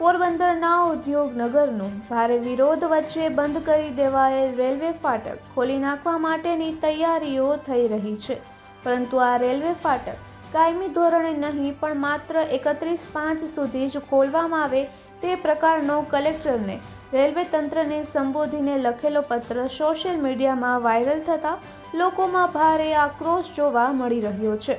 પોરબંદરના ઉદ્યોગનગરનું ભારે વિરોધ વચ્ચે બંધ કરી દેવાયેલ રેલવે ફાટક ખોલી નાખવા માટેની તૈયારીઓ થઈ રહી છે. પરંતુ આ રેલવે ફાટક કાયમી ધોરણે નહીં, પણ માત્ર એકત્રીસ પાંચ સુધી જ ખોલવામાં આવે તે પ્રકારનો કલેક્ટરને, રેલવે તંત્રને સંબોધીને લખેલો પત્ર સોશિયલ મીડિયામાં વાયરલ થતાં લોકોમાં ભારે આક્રોશ જોવા મળી રહ્યો છે.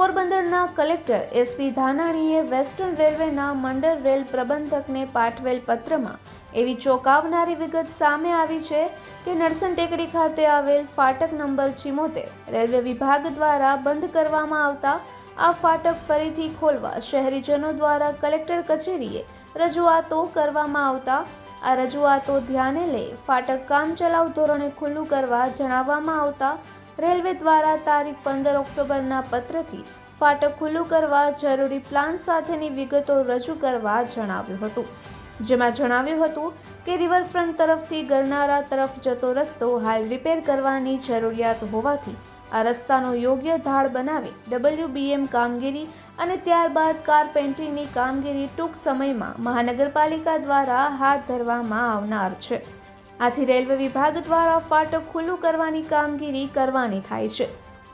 પોરબંદરના કલેક્ટર એસપી ધાનાણીએ વેસ્ટર્ન રેલવેના મંડળ રેલ પ્રબંધકને પાઠવેલ પત્રમાં એવી ચોંકાવનારી વિગત સામે આવી છે કે નરસન ટેકરી ખાતે આવેલ ફાટક નંબર ચિમોતેર રેલવે વિભાગ દ્વારા બંધ કરવામાં આવતા આ ફાટક ફરીથી ખોલવા શહેરીજનો દ્વારા કલેક્ટર કચેરીએ રજૂઆતો કરવામાં આવતા આ રજૂઆતો ધ્યાને લઈ ફાટક કામચલાઉ ધોરણે ખુલ્લું કરવા જણાવવામાં આવતા રેલવે દ્વારા તારીખ પંદર ઓક્ટોબરના પત્રથી ફાટક ખુલ્લું કરવા જરૂરી પ્લાન સાથેની વિગતો રજૂ કરવા જણાવ્યું હતું. જેમાં જણાવ્યું હતું કે રિવરફ્રન્ટ તરફથી ગરનારા તરફ જતો રસ્તો હાલ રિપેર કરવાની જરૂરિયાત હોવાથી આ રસ્તાનો યોગ્ય ઢાળ બનાવી ડબલ્યુબીએમ કામગીરી અને ત્યારબાદ કાર પેન્ટિંગની કામગીરી ટૂંક સમયમાં મહાનગરપાલિકા દ્વારા હાથ ધરવામાં આવનાર છે. આથી રેલવે વિભાગ દ્વારા ફાટક ખુલ્લું કરવાની કામગીરી કરવાની થાય છે.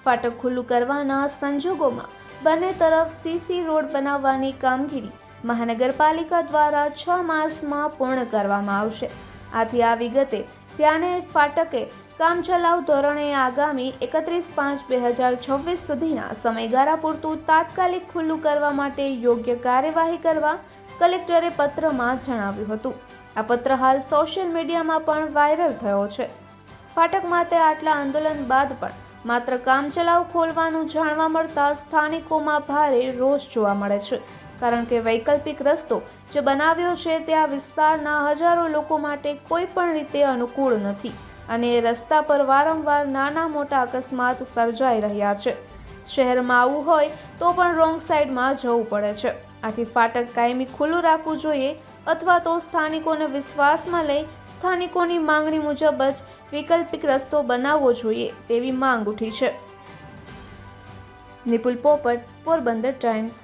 ફાટક ખુલ્લું કરવાના સંજોગોમાં બંને તરફ સીસી રોડ બનાવવાની કામગીરી મહાનગરપાલિકા દ્વારા છ માસમાં પૂર્ણ કરવામાં આવશે. આથી આ વિગતે ત્યાંને ફાટકે કામચલાઉ ધોરણે આગામી એકત્રીસ પાંચ બે હજાર છવ્વીસ સુધીના સમયગાળા પૂરતું તાત્કાલિક ખુલ્લું કરવા માટે યોગ્ય કાર્યવાહી કરવા કલેક્ટરે પત્રમાં જણાવ્યું હતું. આ પત્ર હાલ સોશિયલ મીડિયામાં પણ વાયરલ થયો છે. ફાટક માટે આટલા આંદોલન બાદ પણ માત્ર કામચલાઉ ખોલવાનું જાણવા મળતા સ્થાનિકોમાં ભારે રોષ જોવા મળે છે. કારણ કે વૈકલ્પિક રસ્તો જે બનાવ્યો છે તે આ વિસ્તારના હજારો લોકો માટે કોઈ પણ રીતે અનુકૂળ નથી અને એ રસ્તા પર વારંવાર નાના મોટા અકસ્માત સર્જાઈ રહ્યા છે. શહેરમાં આવવું હોય તો પણ રોંગ સાઈડમાં જવું પડે છે. આથી ફાટક કાયમી ખુલ્લું રાખવું જોઈએ અથવા તો સ્થાનિકોને વિશ્વાસમાં લઈ સ્થાનિકોની માંગણી મુજબ જ વૈકલ્પિક રસ્તો બનાવવો જોઈએ તેવી માંગ ઉઠી છે. નિપુલ પોપટ, પોરબંદર ટાઈમ્સ.